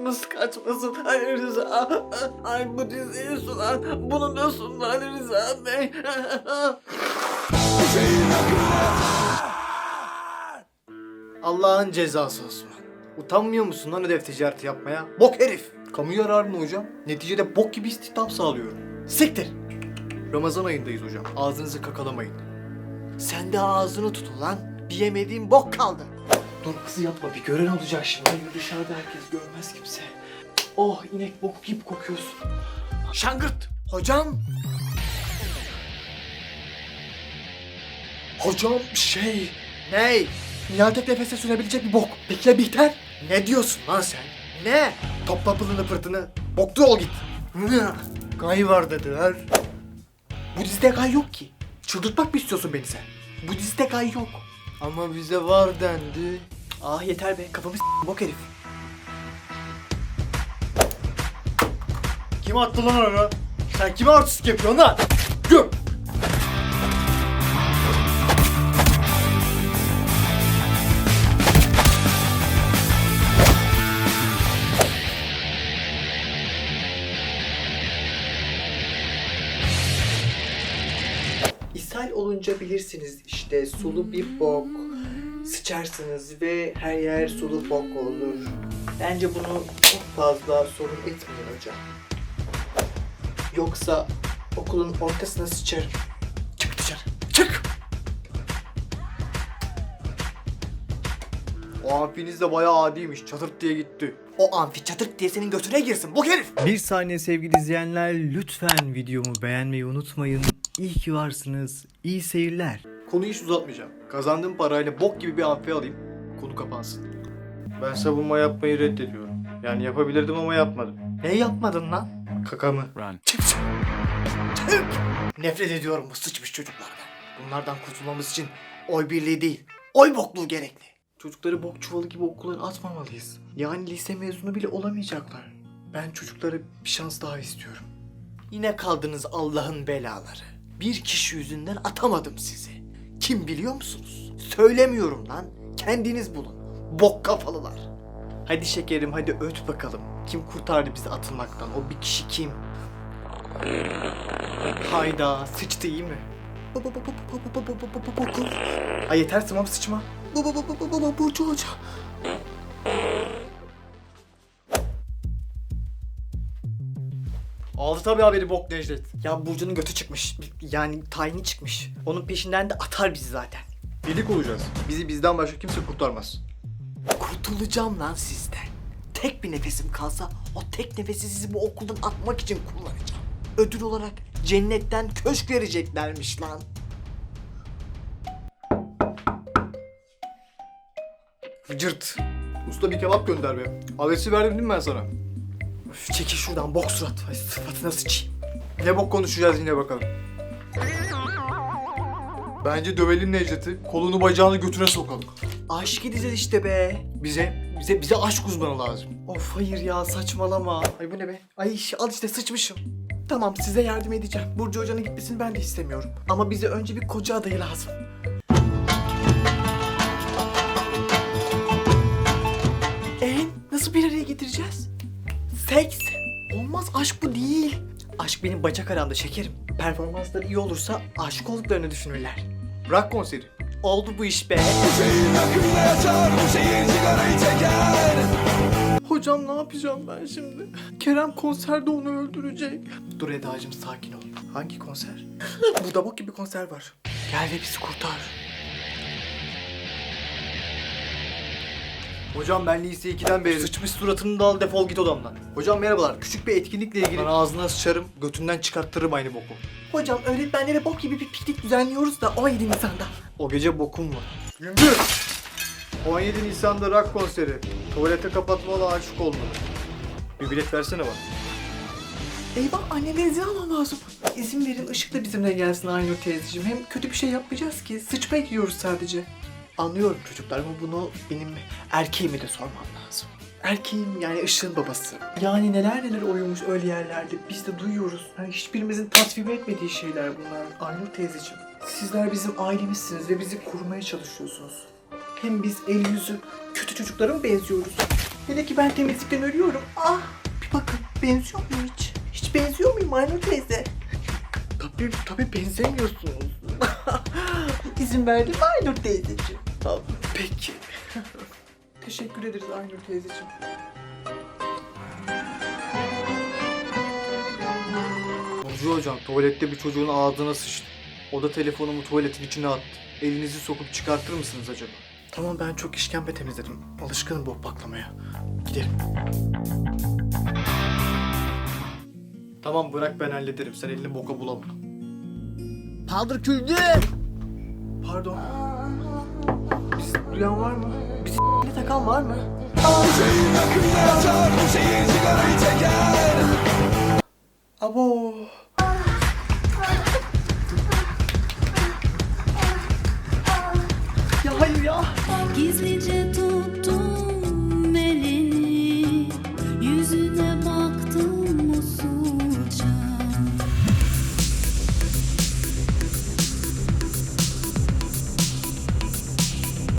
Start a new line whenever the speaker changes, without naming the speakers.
tadımız kaçmasın Ali Rıza. Ay bu diziyi sunan bunu da sundu Ali Rıza Bey.
Allah'ın cezası Osman. Utanmıyor musun lan ödev ticareti yapmaya? Bok herif. Kamu yararı mı hocam? Neticede bok gibi istihdam sağlıyorum. Siktir. Ramazan ayındayız hocam. Ağzınızı kakalamayın. Sen de ağzını tut ulan. Bir yemediğin bok kaldı.
Dur kızı yapma bir gören olacak şimdi. Hayır dışarıda herkes görmez kimse. Oh inek bok gibi kokuyorsun.
Şangırt. Hocam. Hocam şey. Ney? Nihat tek nefese sürebilecek bir bok. Peki ya Bihter? Ne diyorsun lan sen? Ne? Topla pılını pırtını. Boklu ol git. Gay var dediler. Bu dizide gay yok ki. Çıldırtmak mı istiyorsun beni sen? Bu dizide gay yok. Ama bize var dendi. Ah yeter be kafamı s- bok herif. Kim attı lan onu? Sen kime artistik yapıyorsun lan? Gör.
İshal olunca bilirsiniz işte sulu bir bok. Sıçarsınız ve her yer sulu bok olur. Bence bunu çok fazla sorun etmeyin hocam. Yoksa okulun ortasına sıçarım.
Çık dışarı. Çık. O amfiniz de bayağı adiymiş. Çatırt diye gitti. O amfi çatırt diye senin götüne girsin bu herif.
Bir saniye sevgili izleyenler lütfen videomu beğenmeyi unutmayın. İyi ki varsınız. İyi seyirler.
Konuyu hiç uzatmayacağım. Kazandığım parayla bok gibi bir amfi alayım. Konu kapansın. Ben savunma yapmayı reddediyorum. Yani yapabilirdim ama yapmadım. Ne yapmadın lan? Kakamı. Çık çık. Çık. Nefret ediyorum bu sıçmış çocuklardan. Bunlardan kurtulmamız için oy birliği değil, oy bokluğu gerekli. Çocukları bok çuvalı gibi okullara atmamalıyız. Yani lise mezunu bile olamayacaklar. Ben çocuklara bir şans daha istiyorum. Yine kaldınız Allah'ın belaları. Bir kişi yüzünden atamadım sizi. Kim biliyor musunuz? Söylemiyorum lan. Kendiniz bulun. Bok kafalılar. Hadi şekerim hadi öt bakalım. Kim kurtardı bizi atılmaktan? O bir kişi kim? Hayda sıçtı iyi mi? Ay yeter tamam sıçma. Burcu Hoca. Aldı tabii haberi bok Necdet. Ya Burcu'nun götü çıkmış. Yani tayini çıkmış. Onun peşinden de atar bizi zaten. Birlik olacağız. Bizi bizden başka kimse kurtarmaz. Kurtulacağım lan sizden. Tek bir nefesim kalsa o tek nefesi sizi bu okuldan atmak için kullanacağım. Ödül olarak cennetten köşk vereceklermiş lan. Cırt. Usta bir kebap gönder be. Adresi verdim değil mi ben sana? Üf, çekil şuradan bok surat. Ay, sıfatına sıçayım. Ne bok konuşacağız yine bakalım. Bence dövelim Necdet'i. Kolunu bacağını götüne sokalım. Aşk edeceğiz işte be. Bize, bize, bize aşk uzmanı lazım. Of hayır ya saçmalama. Ay bu ne be? Ay al işte sıçmışım. Tamam size yardım edeceğim. Burcu Hoca'nın gitmesini ben de istemiyorum. Ama bize önce bir koca adayı lazım. Ee, nasıl bir araya getireceğiz? Seks. Olmaz aşk bu değil. Aşk benim bacak aramda şekerim. Performansları iyi olursa aşık olduklarını düşünürler. Rock konseri. Oldu bu iş be. Hocam ne yapacağım ben şimdi? Kerem konserde onu öldürecek. Dur Eda'cığım sakin ol. Hangi konser? Burada bok gibi konser var. Gel ve bizi kurtar. Hocam ben lise 2'den beri... Sıçmış suratını da al defol git odamdan. Hocam merhabalar. Küçük bir etkinlikle ilgili... Ben ağzına sıçarım, götünden çıkarttırırım aynı boku. Hocam öğretmenlere bok gibi bir piknik düzenliyoruz da 17 Nisan'da. O gece bokum var. Gümbür! 17 Nisan'da rock konseri. Tuvalete kapatmalı aşık olmalı. Bir bilet versene bana. Eyvah annemden izin almam lazım. İzin verin Işık da bizimle gelsin Aynur teyzeciğim. Hem kötü bir şey yapmayacağız ki. Sıçmaya gidiyoruz sadece. Anlıyorum çocuklar ama bunu benim erkeğime de sormam lazım. Erkeğim yani Işık'ın babası. Yani neler neler oymuş öyle yerlerde. Biz de duyuyoruz. Yani hiçbirimizin tasvip etmediği şeyler bunlar. Aynur teyzeciğim. Sizler bizim ailemizsiniz ve bizi korumaya çalışıyorsunuz. Hem biz el yüzü kötü çocuklara mı benziyoruz? Hele ki ben temizlikten ölüyorum. Ah bir bakın benziyor muyum hiç? Hiç benziyor muyum Aynur teyze? Tabii tabii benzemiyorsunuz. İzin verdin mi Aynur teyzeciğim? Tamam peki. Teşekkür ederiz Aynur teyzeciğim.
Burcu hocam tuvalette bir çocuğun ağzına sıçtı. O da telefonumu tuvaletin içine attı. Elinizi sokup çıkartır mısınız acaba?
Tamam ben çok işkembe temizledim. Alışkınım bok baklamaya. Gidelim.
Tamam bırak ben hallederim. Sen elini boka bulama.
Paldır küldü. Pardon. Biz duyan var mı? Biz takan var mı? Abo.